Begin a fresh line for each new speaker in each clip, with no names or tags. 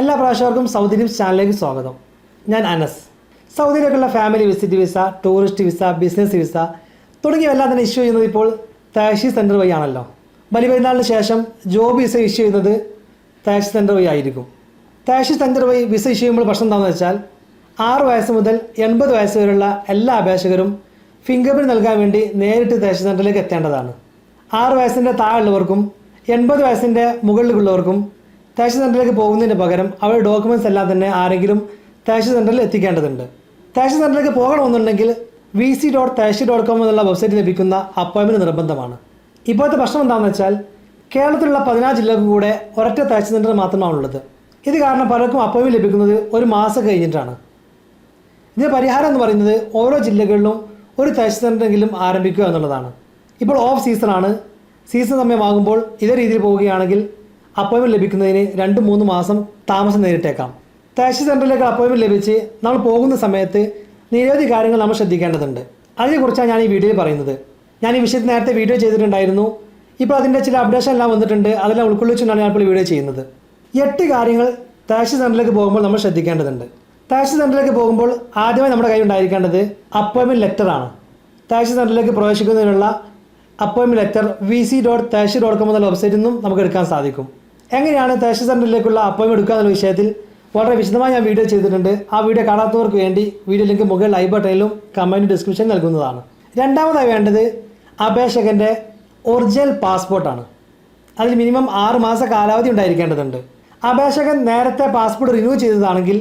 എല്ലാ പ്രാവശ്യവർക്കും Saudi news ചാനലിലേക്ക് സ്വാഗതം. ഞാൻ Anas. സൗദിയിലേക്കുള്ള family visit visa tourist visa business visa തുടങ്ങിയവയെല്ലാം തന്നെ ഇഷ്യൂ ചെയ്യുന്നത് ഇപ്പോൾ താഷി സെന്റർ വഴി ആണല്ലോ ബലിപെരുന്നാളിന് ശേഷം ജോബ് വിസ ഇഷ്യൂ ചെയ്യുന്നത് താഷി സെന്റർ വഴി ആയിരിക്കും. താഷി സെന്റർ വഴി വിസ ഇഷ്യൂ ചെയ്യുമ്പോൾ പ്രശ്നം എന്താണെന്ന് വെച്ചാൽ ആറ് വയസ്സ് മുതൽ എൺപത് വയസ്സ് വരെയുള്ള എല്ലാ അപേക്ഷകരും ഫിംഗർ പ്രിന്റ് നൽകാൻ വേണ്ടി നേരിട്ട് താഷി സെന്ററിലേക്ക് എത്തേണ്ടതാണ്. ആറ് വയസ്സിന്റെ താഴെയുള്ളവർക്കും എൺപത് വയസ്സിന്റെ മുകളിലുള്ളവർക്കും താഷി സെന്ററിലേക്ക് പോകുന്നതിന് പകരം അവരുടെ ഡോക്യുമെന്റ്സ് എല്ലാം തന്നെ ആരെങ്കിലും തഹസിൽ സെന്ററിൽ എത്തിക്കേണ്ടതുണ്ട്. തഹസിൽ സെന്ററിലേക്ക് പോകണമെന്നുണ്ടെങ്കിൽ V C dot Tasheel dot com എന്നുള്ള വെബ്സൈറ്റിൽ ലഭിക്കുന്ന അപ്പോയിൻമെന്റ് നിർബന്ധമാണ്. ഇപ്പോഴത്തെ പ്രശ്നം എന്താണെന്ന് വെച്ചാൽ കേരളത്തിലുള്ള പതിനാറ് ജില്ലകൾക്കും കൂടെ ഒരൊറ്റ തഹസിൽ സെന്റർ മാത്രമാണുള്ളത്. ഇത് കാരണം പലർക്കും അപ്പോയിൻമെന്റ് ലഭിക്കുന്നത് ഒരു മാസം കഴിഞ്ഞിട്ടാണ്. ഇതിന് പരിഹാരം എന്ന് പറയുന്നത് ഓരോ ജില്ലകളിലും ഒരു തഹസിൽ സെന്ററെങ്കിലും ആരംഭിക്കുക എന്നുള്ളതാണ്. ഇപ്പോൾ ഓഫ് സീസണാണ് സീസൺ സമയമാകുമ്പോൾ ഇതേ രീതിയിൽ പോവുകയാണെങ്കിൽ അപ്പോയിൻമെന്റ് ലഭിക്കുന്നതിന് രണ്ട് മൂന്ന് മാസം താമസം നേരിട്ടേക്കാം. തഹസിൽ സെന്ററിലേക്ക് അപ്പോയിൻമെന്റ് ലഭിച്ച് നമ്മൾ പോകുന്ന സമയത്ത് നിരവധി കാര്യങ്ങൾ നമ്മൾ ശ്രദ്ധിക്കേണ്ടതുണ്ട്. അതിനെക്കുറിച്ചാണ് ഞാൻ ഈ വീഡിയോയിൽ പറയുന്നത്. ഞാൻ ഈ വിഷയത്തിൽ നേരത്തെ വീഡിയോ ചെയ്തിട്ടുണ്ടായിരുന്നു. ഇപ്പോൾ അതിന്റെ ചില അപ്ഡേഷൻ എല്ലാം വന്നിട്ടുണ്ട്. അതെല്ലാം ഉൾക്കൊള്ളിച്ചുകൊണ്ടാണ് ഞാൻ ഇപ്പോൾ വീഡിയോ ചെയ്യുന്നത്. എട്ട് കാര്യങ്ങൾ തഹസിൽ സെന്ററിലേക്ക് പോകുമ്പോൾ നമ്മൾ ശ്രദ്ധിക്കേണ്ടതുണ്ട്. തഹസിൽ സെന്ററിലേക്ക് പോകുമ്പോൾ ആദ്യമായി നമ്മുടെ കയ്യിൽ ഉണ്ടായിരിക്കേണ്ടത് അപ്പോയിൻമെന്റ് ലെറ്ററാണ് തഹസിൽ സെന്ററിലേക്ക് പ്രവേശിക്കുന്നതിനുള്ള അപ്പോയിൻമെന്റ് letter V C dot Tasheel dot com എന്ന വെബ്സൈറ്റിൽ നിന്നും നമുക്ക് എടുക്കാൻ സാധിക്കും. എങ്ങനെയാണ് തഹസിൽ സെന്ററിലേക്കുള്ള അപ്പോയിൻമെന്റ് എടുക്കുക എന്നുള്ള വിഷയത്തിൽ വളരെ വിശദമായി ഞാൻ വീഡിയോ ചെയ്തിട്ടുണ്ട്. ആ വീഡിയോ കാണാത്തവർക്ക് വേണ്ടി വീഡിയോ ലിങ്ക് മുകളിൽ ഐ ബട്ടണിലും കമന്റ് ഡിസ്ക്രിപ്ഷൻ നൽകുന്നതാണ്. രണ്ടാമതായി വേണ്ടത് അപേക്ഷകന്റെ ഒറിജിനൽ പാസ്പോർട്ടാണ് അതിൽ മിനിമം ആറ് മാസ കാലാവധി ഉണ്ടായിരിക്കേണ്ടതുണ്ട്. അപേക്ഷകൻ നേരത്തെ പാസ്പോർട്ട് റിന്യൂ ചെയ്തതാണെങ്കിൽ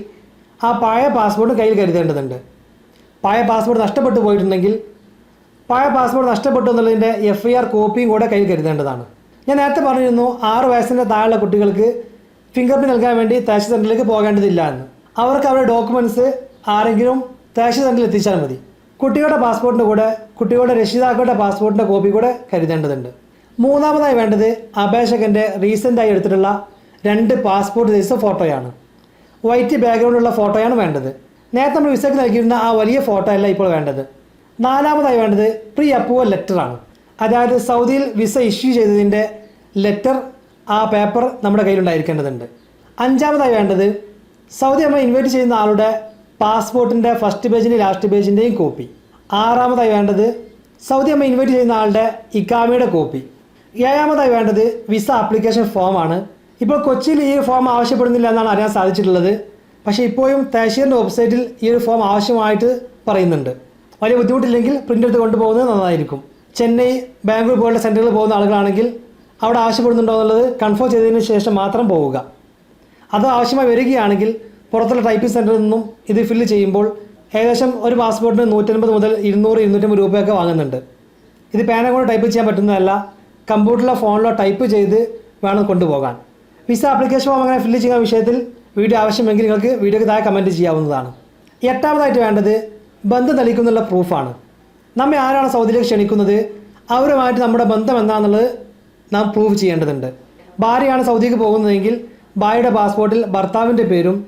ആ പഴയ പാസ്പോർട്ട് കയ്യിൽ കരുതേണ്ടതുണ്ട്. പഴയ പാസ്പോർട്ട് നഷ്ടപ്പെട്ടു പോയിട്ടുണ്ടെങ്കിൽ പഴയ പാസ്പോർട്ട് നഷ്ടപ്പെട്ടു എന്നുള്ളതിന്റെ എഫ് ഐ ആർ കോപ്പിയും കൂടെ കയ്യിൽ കരുതേണ്ടതാണ്. ഞാൻ നേരത്തെ പറഞ്ഞിരുന്നു ആറ് വയസ്സിന്റെ താഴെയുള്ള കുട്ടികൾക്ക് ഫിംഗർ പ്രിന്റ് നൽകാൻ വേണ്ടി തഹസിൽ സെന്ററിലേക്ക് പോകേണ്ടതില്ല എന്ന് അവർക്ക് അവരുടെ ഡോക്യുമെന്റ്സ് ആരെങ്കിലും തഹസിൽ സെന്ററിൽ എത്തിച്ചാൽ മതി. കുട്ടികളുടെ പാസ്പോർട്ടിന്റെ കൂടെ കുട്ടികളുടെ രക്ഷിതാക്കളുടെ പാസ്പോർട്ടിന്റെ കോപ്പി കൂടെ കരുതേണ്ടതുണ്ട്. മൂന്നാമതായി വേണ്ടത് അപേക്ഷകന്റെ റീസെന്റായി എടുത്തിട്ടുള്ള രണ്ട് പാസ്പോർട്ട് സൈസ് ഫോട്ടോയാണ് വൈറ്റ് ബാക്ക്ഗ്രൗണ്ടുള്ള ഫോട്ടോയാണ് വേണ്ടത്. നേരത്തെ നമ്മൾ വിസയ്ക്ക് നൽകിയിരുന്ന ആ വലിയ ഫോട്ടോ അല്ല ഇപ്പോൾ വേണ്ടത്. നാലാമതായി വേണ്ടത് പ്രീ അപ്രൂവൽ ലെറ്ററാണ് അതായത് സൗദിയിൽ വിസ ഇഷ്യൂ ചെയ്തതിന്റെ ലെറ്റർ ആ പേപ്പർ നമ്മുടെ കയ്യിലുണ്ടായിരിക്കേണ്ടതുണ്ട്. അഞ്ചാമതായി വേണ്ടത് സൗദി നമ്മൾ ഇൻവൈറ്റ് ചെയ്യുന്ന ആളുടെ പാസ്പോർട്ടിന്റെ ഫസ്റ്റ് പേജിന്റെയും ലാസ്റ്റ് പേജിന്റെയും കോപ്പി ആറാമതായി വേണ്ടത് സൗദി നമ്മൾ ഇൻവൈറ്റ് ചെയ്യുന്ന ആളുടെ ഇക്കാമയുടെ കോപ്പി ഏഴാമതായി വേണ്ടത് വിസ ആപ്ലിക്കേഷൻ ഫോമാണ് ഇപ്പോൾ കൊച്ചിയിൽ ഈ ഫോം ആവശ്യപ്പെടുന്നില്ല എന്നാണ് അറിയാൻ സാധിച്ചിട്ടുള്ളത്. പക്ഷേ ഇപ്പോഴും തഹശീറിന്റെ വെബ്സൈറ്റിൽ ഈ ഒരു ഫോം ആവശ്യമായിട്ട് പറയുന്നുണ്ട്. വലിയ ബുദ്ധിമുട്ടില്ലെങ്കിൽ പ്രിന്റ് എടുത്ത് കൊണ്ടുപോകുന്നത് നന്നായിരിക്കും. ചെന്നൈ ബാംഗ്ലൂർ പോലുള്ള സെന്ററുകളിൽ പോകുന്ന ആളുകളാണെങ്കിൽ അവിടെ ആവശ്യപ്പെടുന്നുണ്ടോ എന്നുള്ളത് കൺഫേം ചെയ്തതിന് ശേഷം മാത്രം പോവുക. അത് ആവശ്യമായി വരികയാണെങ്കിൽ പുറത്തുള്ള ടൈപ്പിംഗ് സെന്ററിൽ നിന്നും ഇത് ഫില്ല് ചെയ്യുമ്പോൾ ഏകദേശം ഒരു പാസ്പോർട്ടിന് നൂറ്റൻപത് മുതൽ ഇരുന്നൂറ് ഇരുന്നൂറ്റമ്പത് രൂപയൊക്കെ വാങ്ങുന്നുണ്ട്. ഇത് പേന കൊണ്ട് ടൈപ്പ് ചെയ്യാൻ പറ്റുന്നതല്ല കമ്പ്യൂട്ടറിലോ ഫോണിലോ ടൈപ്പ് ചെയ്ത് വേണം കൊണ്ടുപോകാൻ. വിസ ആപ്ലിക്കേഷൻ ഫോം അങ്ങനെ ഫില്ല് ചെയ്യുന്ന വിഷയത്തിൽ വീഡിയോ ആവശ്യമെങ്കിൽ നിങ്ങൾക്ക് വീഡിയോക്ക് താഴെ കമന്റ് ചെയ്യാവുന്നതാണ്. എട്ടാമതായിട്ട് വേണ്ടത് ബന്ധം തെളിയിക്കുന്നുള്ള പ്രൂഫാണ്. നമ്മെ ആരാണ് സൗദിയിലേക്ക് ക്ഷണിക്കുന്നത്? അവരുമായിട്ട് നമ്മുടെ ബന്ധം എന്താണെന്നുള്ളത് നാം പ്രൂവ് ചെയ്യേണ്ടതുണ്ട്. ഭാര്യയാണ് സൗദിക്ക് പോകുന്നതെങ്കിൽ ഭാര്യയുടെ പാസ്പോർട്ടിൽ ഭർത്താവിന്റെ പേരും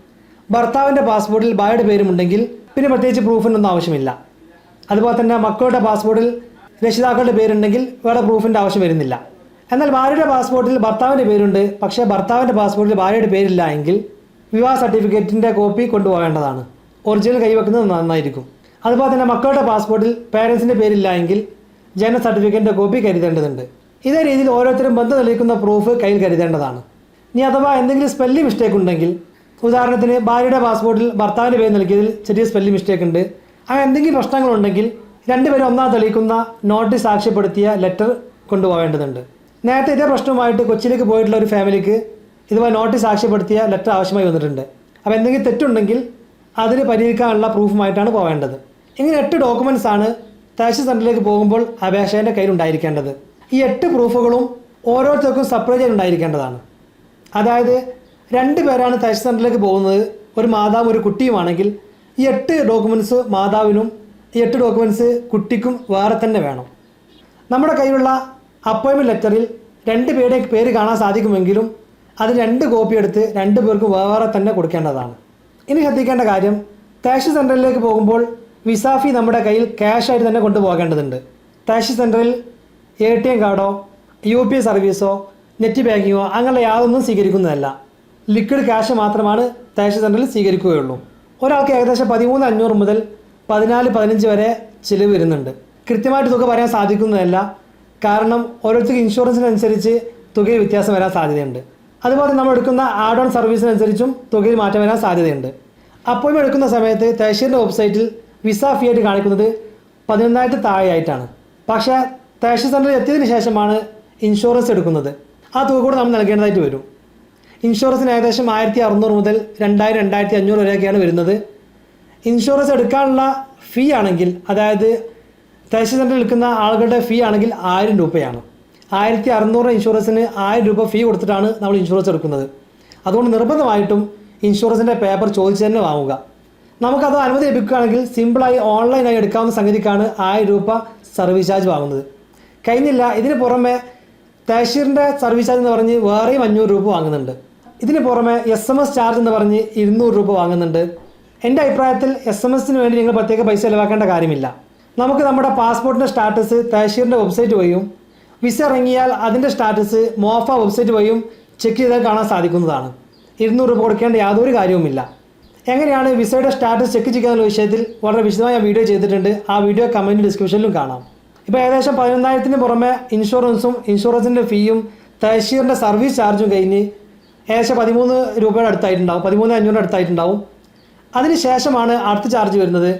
ഭർത്താവിന്റെ പാസ്പോർട്ടിൽ ഭാര്യയുടെ പേരും ഉണ്ടെങ്കിൽ പിന്നെ പ്രത്യേകിച്ച് പ്രൂഫിനൊന്നും ആവശ്യമില്ല. അതുപോലെ തന്നെ മക്കളുടെ പാസ്പോർട്ടിൽ രക്ഷിതാക്കളുടെ പേരുണ്ടെങ്കിൽ വേറെ പ്രൂഫിന്റെ ആവശ്യം വരുന്നില്ല. എന്നാൽ ഭാര്യയുടെ പാസ്പോർട്ടിൽ ഭർത്താവിന്റെ പേരുണ്ട്. പക്ഷേ ഭർത്താവിന്റെ പാസ്പോർട്ടിൽ ഭാര്യയുടെ പേരില്ല എങ്കിൽ വിവാഹ സർട്ടിഫിക്കറ്റിന്റെ കോപ്പി കൊണ്ടുപോകേണ്ടതാണ്. ഒറിജിനൽ കൈവെക്കുന്നത് നന്നായിരിക്കും. അതുപോലെ തന്നെ മക്കളുടെ പാസ്പോർട്ടിൽ പേരൻസിന്റെ പേരില്ല എങ്കിൽ ജനന സർട്ടിഫിക്കറ്റിന്റെ കോപ്പി കരുതേണ്ടതുണ്ട്. ഇതേ രീതിയിൽ ഓരോരുത്തരും ബന്ധം തെളിയിക്കുന്ന പ്രൂഫ് കയ്യിൽ കരുതേണ്ടതാണ്. ഇനി അഥവാ എന്തെങ്കിലും സ്പെല്ലിംഗ് മിസ്റ്റേക്ക് ഉണ്ടെങ്കിൽ ഉദാഹരണത്തിന് ഭാര്യയുടെ പാസ്പോർട്ടിൽ ഭർത്താവിന്റെ പേര് നൽകിയതിൽ ചെറിയ സ്പെല്ലിംഗ് മിസ്റ്റേക്ക് ഉണ്ട്. അങ്ങനെ എന്തെങ്കിലും പ്രശ്നങ്ങളുണ്ടെങ്കിൽ രണ്ടുപേരും ഒന്നാം തെളിയിക്കുന്ന നോട്ടീസ് സാക്ഷ്യപ്പെടുത്തിയ ലെറ്റർ കൊണ്ടുപോകേണ്ടതുണ്ട്. നേരത്തെ ഇതേ പ്രശ്നവുമായിട്ട് കൊച്ചിയിലേക്ക് പോയിട്ടുള്ള ഒരു ഫാമിലിക്ക് ഇതുപോലെ നോട്ടീസ് സാക്ഷ്യപ്പെടുത്തിയ ലെറ്റർ ആവശ്യമായി വന്നിട്ടുണ്ട്. അപ്പോൾ എന്തെങ്കിലും തെറ്റുണ്ടെങ്കിൽ അതിന് പരിഹരിക്കാനുള്ള പ്രൂഫുമായിട്ടാണ് പോകേണ്ടത്. ഇങ്ങനെ എട്ട് ഡോക്യുമെന്റ്സ് ആണ് തഹസിൽ സെന്ററിലേക്ക് പോകുമ്പോൾ അപേക്ഷകന്റെ കയ്യിൽ ഉണ്ടായിരിക്കേണ്ടത്. ഈ എട്ട് പ്രൂഫുകളും ഓരോരുത്തർക്കും സെപ്പറേറ്റ് ഉണ്ടായിരിക്കേണ്ടതാണ്. അതായത് രണ്ട് പേരാണ് തഹസിൽ സെന്ററിലേക്ക് പോകുന്നത്. ഒരു മാതാവും ഒരു കുട്ടിയുമാണെങ്കിൽ ഈ എട്ട് ഡോക്യുമെന്റ്സ് മാതാവിനും ഈ എട്ട് ഡോക്യുമെന്റ്സ് കുട്ടിക്കും വേറെ തന്നെ വേണം. നമ്മുടെ കയ്യിലുള്ള അപ്പോയിൻമെന്റ് ലെറ്ററിൽ രണ്ട് പേരുടെ പേര് കാണാൻ സാധിക്കുമെങ്കിലും അത് രണ്ട് കോപ്പി എടുത്ത് രണ്ട് പേർക്കും വേറെ തന്നെ കൊടുക്കേണ്ടതാണ്. ഇനി ശ്രദ്ധിക്കേണ്ട കാര്യം തഹസീൽ സെന്ററിലേക്ക് പോകുമ്പോൾ വിസ ഫീ നമ്മുടെ കയ്യിൽ ക്യാഷ് ആയിട്ട് തന്നെ കൊണ്ടുപോകേണ്ടതുണ്ട്. താഷ് സെന്ററിൽ എ ടി എം കാർഡോ യു പി ഐ സർവീസോ നെറ്റ് ബാങ്കിങ്ങോ അങ്ങനെയുള്ള യാതൊന്നും സ്വീകരിക്കുന്നതല്ല. ലിക്വിഡ് ക്യാഷ് മാത്രമാണ് തേജ് സെന്ററിൽ സ്വീകരിക്കുകയുള്ളൂ. ഒരാൾക്ക് ഏകദേശം പതിമൂന്ന് അഞ്ഞൂറ് മുതൽ പതിനാല് പതിനഞ്ച് വരെ ചിലവ് വരുന്നുണ്ട്. കൃത്യമായിട്ട് തുക പറയാൻ സാധിക്കുന്നതല്ല. കാരണം ഓരോരുത്തർക്ക് ഇൻഷുറൻസിനനുസരിച്ച് തുകയിൽ വ്യത്യാസം വരാൻ സാധ്യതയുണ്ട്. അതുപോലെ നമ്മൾ എടുക്കുന്ന ആഡ് ഓൺ സർവീസിനനുസരിച്ചും തുകയിൽ മാറ്റം വരാൻ സാധ്യതയുണ്ട്. അപ്പോയിൻമെന്റ് എടുക്കുന്ന സമയത്ത് തഹശീലിന്റെ വെബ്സൈറ്റിൽ വിസ ഫീ ആയിട്ട് കാണിക്കുന്നത് പതിനൊന്നായിരത്തി താഴെയായിട്ടാണ്. പക്ഷേ തേശ സെന്ററിൽ എത്തിയതിന് ശേഷമാണ് ഇൻഷുറൻസ് എടുക്കുന്നത്. ആ തുക കൂടെ നമ്മൾ നൽകേണ്ടതായിട്ട് വരും. ഇൻഷുറൻസിന് ഏകദേശം ആയിരത്തി അറുന്നൂറ് മുതൽ രണ്ടായിരം രണ്ടായിരത്തി അഞ്ഞൂറ് വരെയൊക്കെയാണ് വരുന്നത്. ഇൻഷുറൻസ് എടുക്കാനുള്ള ഫീ ആണെങ്കിൽ അതായത് തേശ സെന്ററിൽ നിൽക്കുന്ന ആളുകളുടെ ഫീ ആണെങ്കിൽ ആയിരം രൂപയാണ്. ആയിരത്തി അറുന്നൂറ് ഇൻഷുറൻസിന് ആയിരം രൂപ ഫീ കൊടുത്തിട്ടാണ് നമ്മൾ ഇൻഷുറൻസ് എടുക്കുന്നത്. അതുകൊണ്ട് നിർബന്ധമായിട്ടും ഇൻഷുറൻസിന്റെ പേപ്പർ ചോദിച്ചു തന്നെ വാങ്ങുക. നമുക്കത് അനുമതി ലഭിക്കുകയാണെങ്കിൽ സിമ്പിളായി ഓൺലൈനായി എടുക്കാവുന്ന സംഗതിക്കാണ് ആയിരം രൂപ സർവീസ് ചാർജ് വാങ്ങുന്നത്. കഴിഞ്ഞില്ല ഇതിന് പുറമെ തഹശീറിന്റെ സർവീസ് ചാർജ് എന്ന് പറഞ്ഞ് വേറെയും അഞ്ഞൂറ് രൂപ വാങ്ങുന്നുണ്ട്. ഇതിന് പുറമെ എസ് എം എസ് ചാർജ് എന്ന് പറഞ്ഞ് ഇരുന്നൂറ് രൂപ വാങ്ങുന്നുണ്ട്. എന്റെ അഭിപ്രായത്തിൽ എസ് എം എസിന് വേണ്ടി നിങ്ങൾ പ്രത്യേക പൈസ ചിലവാക്കേണ്ട കാര്യമില്ല. നമുക്ക് നമ്മുടെ പാസ്പോർട്ടിന്റെ സ്റ്റാറ്റസ് തഹശീറിന്റെ വെബ്സൈറ്റ് വഴിയും വിസ ഇറങ്ങിയാൽ അതിന്റെ സ്റ്റാറ്റസ് മോഫ വെബ്സൈറ്റ് വഴിയും ചെക്ക് ചെയ്താൽ കാണാൻ സാധിക്കുന്നതാണ്. ഇരുന്നൂറ് രൂപ കൊടുക്കേണ്ട യാതൊരു കാര്യവുമില്ല. എങ്ങനെയാണ് വിസയുടെ സ്റ്റാറ്റസ് ചെക്ക് ചെയ്യാനുള്ള വിഷയത്തിൽ വളരെ വിശദമായ വീഡിയോ ചെയ്തിട്ടുണ്ട്. ആ വീഡിയോ കമന്റ് ഡിസ്ക്രിപ്ഷനിലും കാണാം. ഇപ്പോൾ ഏകദേശം പതിനൊന്നായിരത്തിന് പുറമെ ഇൻഷുറൻസും ഇൻഷുറൻസിന്റെ ഫീയും തഹശീറിന്റെ സർവീസ് ചാർജും കഴിഞ്ഞ് ഏകദേശം പതിമൂന്ന് രൂപയുടെ അടുത്തായിട്ടുണ്ടാവും. പതിമൂന്ന് അഞ്ഞൂറിന്റെ അടുത്തായിട്ടുണ്ടാവും. അതിനുശേഷമാണ് അടുത്ത ചാർജ് വരുന്നത്.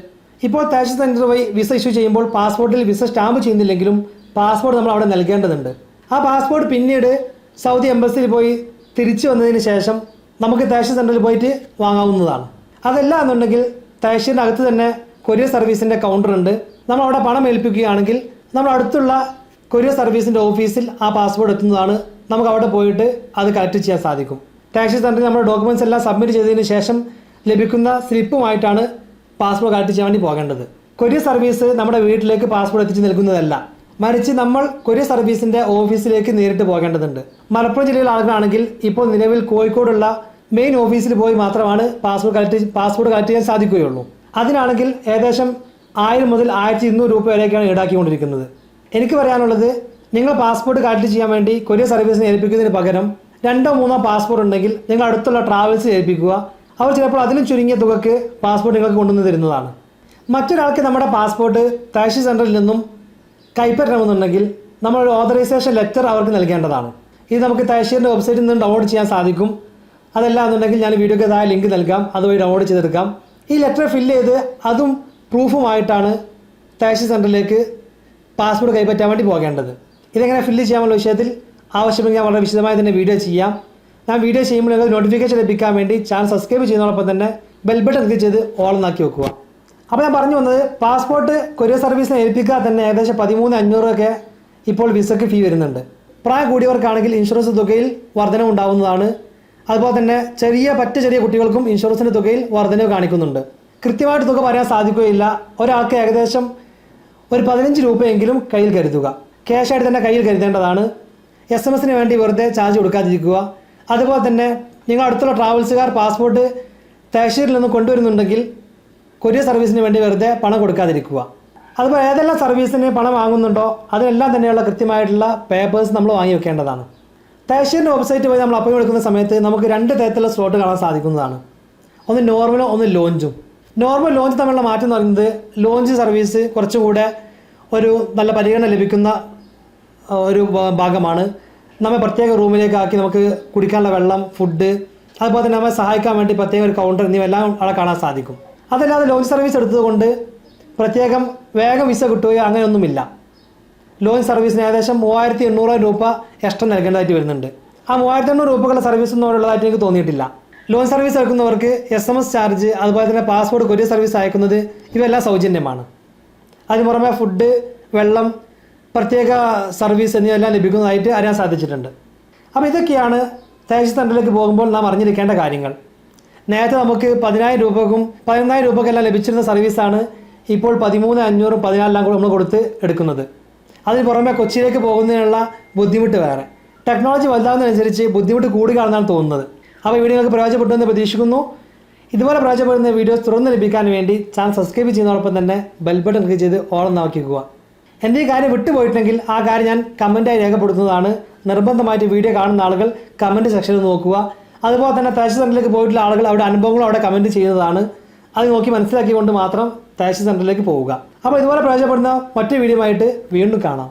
ഇപ്പോൾ തഹശീൽ സെന്റർ വഴി വിസ ഇഷ്യൂ ചെയ്യുമ്പോൾ പാസ്പോർട്ടിൽ വിസ സ്റ്റാമ്പ് ചെയ്യുന്നില്ലെങ്കിലും പാസ്പോർട്ട് നമ്മൾ അവിടെ നൽകേണ്ടതുണ്ട്. ആ പാസ്പോർട്ട് പിന്നീട് സൗദി എംബസിയിൽ പോയി തിരിച്ചു വന്നതിന് ശേഷം നമുക്ക് തഹശീൽ സെന്ററിൽ പോയിട്ട് വാങ്ങാവുന്നതാണ്. അതല്ല എന്നുണ്ടെങ്കിൽ തഹശീലിന്റെ അകത്ത് തന്നെ കൊറിയർ സർവീസിന്റെ കൗണ്ടർ ഉണ്ട്. നമ്മൾ അവിടെ പണം ഏൽപ്പിക്കുകയാണെങ്കിൽ നമ്മൾ അടുത്തുള്ള കൊറിയർ സർവീസിന്റെ ഓഫീസിൽ ആ പാസ്പോർട്ട് എത്തുന്നതാണ്. നമുക്ക് അവിടെ പോയിട്ട് അത് കളക്ട് ചെയ്യാൻ സാധിക്കും. ടാക്സി സെന്ററിൽ നമ്മുടെ ഡോക്യുമെന്റ്സ് എല്ലാം സബ്മിറ്റ് ചെയ്തതിന് ശേഷം ലഭിക്കുന്ന സ്ലിപ്പുമായിട്ടാണ് പാസ്പോർട്ട് കളക്ട് ചെയ്യാൻ വേണ്ടി പോകേണ്ടത്. കൊറിയർ സർവീസ് നമ്മുടെ വീട്ടിലേക്ക് പാസ്പോർട്ട് എത്തിച്ച് നൽകുന്നതല്ല. മറിച്ച് നമ്മൾ കൊറിയർ സർവീസിന്റെ ഓഫീസിലേക്ക് നേരിട്ട് പോകേണ്ടതുണ്ട്. മലപ്പുറം ജില്ലയിലെ ആളുകളാണെങ്കിൽ ഇപ്പോൾ നിലവിൽ കോഴിക്കോടുള്ള മെയിൻ ഓഫീസിൽ പോയി മാത്രമാണ് പാസ്പോർട്ട് കളക്ട് പാസ്പോർട്ട് കളക്ട് ചെയ്യാൻ സാധിക്കുകയുള്ളൂ. അതിനാണെങ്കിൽ ഏകദേശം ആയിരം മുതൽ ആയിരത്തി ഇരുന്നൂറ് രൂപ വരെയൊക്കെയാണ് ഈടാക്കിക്കൊണ്ടിരിക്കുന്നത്. എനിക്ക് പറയാനുള്ളത് നിങ്ങൾ പാസ്പോർട്ട് കളക്ട് ചെയ്യാൻ വേണ്ടി കൊറിയർ സർവീസിനെ ഏൽപ്പിക്കുന്നതിന് പകരം രണ്ടോ മൂന്നോ പാസ്പോർട്ട് ഉണ്ടെങ്കിൽ നിങ്ങൾ അടുത്തുള്ള ട്രാവൽസ് ഏൽപ്പിക്കുക. അവർ ചിലപ്പോൾ അതിലും ചുരുങ്ങിയ തുകക്ക് പാസ്പോർട്ട് നിങ്ങൾക്ക് കൊണ്ടുവന്ന് തരുന്നതാണ്. മറ്റൊരാൾക്ക് നമ്മുടെ പാസ്പോർട്ട് തഹസിൽ സെന്ററിൽ നിന്നും കൈപ്പറ്റണമെന്നുണ്ടെങ്കിൽ നമ്മൾ ഒരു ഓതറൈസേഷൻ ലെറ്റർ അവർക്ക് നൽകേണ്ടതാണ്. ഇത് നമുക്ക് തഹസീലിന്റെ വെബ്സൈറ്റിൽ നിന്ന് ഡൗൺലോഡ് ചെയ്യാൻ സാധിക്കും. അതല്ല എന്നുണ്ടെങ്കിൽ ഞാൻ വീഡിയോക്ക് താഴെ ലിങ്ക് നൽകാം. അതുവഴി ഡൗൺലോഡ് ചെയ്തെടുക്കാം. ഈ ലെറ്റർ ഫില്ല് ചെയ്ത് അതും പ്രൂഫുമായിട്ടാണ് തഹശീൽ സെന്ററിലേക്ക് പാസ്പോർട്ട് കൈപ്പറ്റാൻ വേണ്ടി പോകേണ്ടത്. ഇതെങ്ങനെ ഫില്ല് ചെയ്യാനുള്ള വിഷയത്തിൽ ആവശ്യമെങ്കിൽ ഞാൻ വളരെ വിശദമായി തന്നെ വീഡിയോ ചെയ്യാം. ഞാൻ വീഡിയോ ചെയ്യുമ്പോൾ നിങ്ങൾക്ക് നോട്ടിഫിക്കേഷൻ ലഭിക്കാൻ വേണ്ടി ചാനൽ സബ്സ്ക്രൈബ് ചെയ്യുന്നതോടൊപ്പം തന്നെ ബെൽ ബട്ടൺ ക്ലിക്ക് ചെയ്ത് ഓളന്നാക്കി വെക്കുക. അപ്പോൾ ഞാൻ പറഞ്ഞു വന്നത് പാസ്പോർട്ട് കൊറിയർ സർവീസിനെ ഏൽപ്പിക്കാൻ തന്നെ ഏകദേശം പതിമൂന്ന് അഞ്ഞൂറൊക്കെ ഇപ്പോൾ വിസക്ക് ഫീ വരുന്നുണ്ട്. പ്രായം കൂടിയവർക്കാണെങ്കിൽ ഇൻഷുറൻസ് തുകയിൽ വർധനവ് ഉണ്ടാവുന്നതാണ് അതുപോലെ തന്നെ ചെറിയ പറ്റ ചെറിയ കുട്ടികൾക്കും ഇൻഷുറൻസിന്റെ തുകയിൽ വർധനവ് കാണിക്കുന്നുണ്ട്. കൃത്യമായിട്ട് തുക പറയാൻ സാധിക്കുകയില്ല. ഒരാൾക്ക് ഏകദേശം ഒരു പതിനഞ്ച് രൂപയെങ്കിലും കയ്യിൽ കരുതുക. ക്യാഷായിട്ട് തന്നെ കയ്യിൽ കരുതേണ്ടതാണ്. എസ് എം എസിന് വേണ്ടി വെറുതെ ചാർജ് കൊടുക്കാതിരിക്കുക. അതുപോലെ തന്നെ നിങ്ങൾ അടുത്തുള്ള ട്രാവൽസുകാർ പാസ്പോർട്ട് തഹശീരിൽ നിന്ന് കൊണ്ടുവരുന്നുണ്ടെങ്കിൽ കൊറിയർ സർവീസിന് വേണ്ടി വെറുതെ പണം കൊടുക്കാതിരിക്കുക. അതുപോലെ ഏതെല്ലാം സർവീസിന് പണം വാങ്ങുന്നുണ്ടോ അതിനെല്ലാം തന്നെയുള്ള കൃത്യമായിട്ടുള്ള പേപ്പേഴ്സ് നമ്മൾ വാങ്ങി വെക്കേണ്ടതാണ്. തഹശീറിന്റെ വെബ്സൈറ്റ് പോയി നമ്മൾ അപ്പോയിൻ എടുക്കുന്ന സമയത്ത് നമുക്ക് രണ്ട് തരത്തിലുള്ള സ്ലോട്ട് കാണാൻ സാധിക്കുന്നതാണ്. ഒന്ന് നോർമലും ഒന്ന് ലോഞ്ചും നോർമൽ ലോഞ്ച് തമ്മിലുള്ള മാറ്റം എന്ന് പറയുന്നത് ലോഞ്ച് സർവീസ് കുറച്ചുകൂടെ ഒരു നല്ല പരിഗണന ലഭിക്കുന്ന ഒരു ഭാഗമാണ്. നമ്മെ പ്രത്യേക റൂമിലേക്ക് ആക്കി നമുക്ക് കുടിക്കാനുള്ള വെള്ളം ഫുഡ് അതുപോലെ തന്നെ നമ്മെ സഹായിക്കാൻ വേണ്ടി പ്രത്യേക ഒരു കൗണ്ടർ എന്നിവയെല്ലാം അവിടെ കാണാൻ സാധിക്കും. അതല്ലാതെ ലോഞ്ച് സർവീസ് എടുത്തതുകൊണ്ട് പ്രത്യേകം വേഗം വിസ കിട്ടുകയോ അങ്ങനെയൊന്നുമില്ല. ലോഞ്ച് സർവീസിന് ഏകദേശം മൂവായിരത്തി എണ്ണൂറ് രൂപ എക്സ്ട്രാ നൽകേണ്ടതായിട്ട് വരുന്നുണ്ട്. ആ മൂവായിരത്തി എണ്ണൂറ് രൂപകളുടെ സർവീസ് ഒന്നും ഉള്ളതായിട്ട് എനിക്ക് തോന്നിയിട്ടില്ല. ലോൺ സർവീസ് എടുക്കുന്നവർക്ക് എസ് എം എസ് ചാർജ് അതുപോലെ തന്നെ പാസ്പോർട്ട് കൊറിയർ സർവീസ് അയക്കുന്നത് ഇവയെല്ലാം സൗജന്യമാണ്. അതിന് പുറമെ ഫുഡ് വെള്ളം പ്രത്യേക സർവീസ് എന്നിവയെല്ലാം ലഭിക്കുന്നതായിട്ട് അറിയാൻ സാധിച്ചിട്ടുണ്ട്. അപ്പോൾ ഇതൊക്കെയാണ് തേജസ് തണ്ടിലേക്ക് പോകുമ്പോൾ നാം അറിഞ്ഞിരിക്കേണ്ട കാര്യങ്ങൾ. നേരത്തെ നമുക്ക് പതിനായിരം രൂപക്കും പതിനൊന്നായിരം രൂപക്കെല്ലാം ലഭിച്ചിരുന്ന സർവീസാണ് ഇപ്പോൾ പതിമൂന്ന് അഞ്ഞൂറും പതിനാലെല്ലാം കൂടെ നമ്മൾ കൊടുത്ത് എടുക്കുന്നത്. അതിന് പുറമെ കൊച്ചിയിലേക്ക് പോകുന്നതിനുള്ള ബുദ്ധിമുട്ട് വേറെ. ടെക്നോളജി വലുതാവുന്നതനുസരിച്ച് ബുദ്ധിമുട്ട് കൂടുകയാണെന്നാണ് തോന്നുന്നത്. അപ്പോൾ വീഡിയോ നിങ്ങൾക്ക് പ്രയോജനപ്പെട്ടു എന്ന് പ്രതീക്ഷിക്കുന്നു. ഇതുപോലെ പ്രയോജനപ്പെടുന്ന വീഡിയോസ് തുറന്ന് ലഭിക്കാൻ വേണ്ടി ചാനൽ സബ്സ്ക്രൈബ് ചെയ്യുന്നതോടൊപ്പം തന്നെ ബെൽ ബട്ടൺ ക്ലിക്ക് ചെയ്ത് ഓളം നോക്കിക്കുക എന്തെങ്കിലും കാര്യം വിട്ടുപോയിട്ടുണ്ടെങ്കിൽ ആ കാര്യം ഞാൻ കമന്റായി രേഖപ്പെടുത്തുന്നതാണ്. നിർബന്ധമായിട്ട് വീഡിയോ കാണുന്ന ആളുകൾ കമന്റ് സെക്ഷനിൽ നോക്കുക. അതുപോലെ തന്നെ തലശ്ശേരിയിലേക്ക് പോയിട്ടുള്ള ആളുകൾ അവിടെ അനുഭവങ്ങളും അവിടെ കമന്റ് ചെയ്യുന്നതാണ്. അത് നോക്കി മനസ്സിലാക്കിക്കൊണ്ട് മാത്രം തേശി സെന്ററിലേക്ക് പോവുക. അപ്പോൾ ഇതുപോലെ പ്രയോജനപ്പെടുന്ന മറ്റു വീഡിയോ ആയിട്ട് വീണ്ടും കാണാം.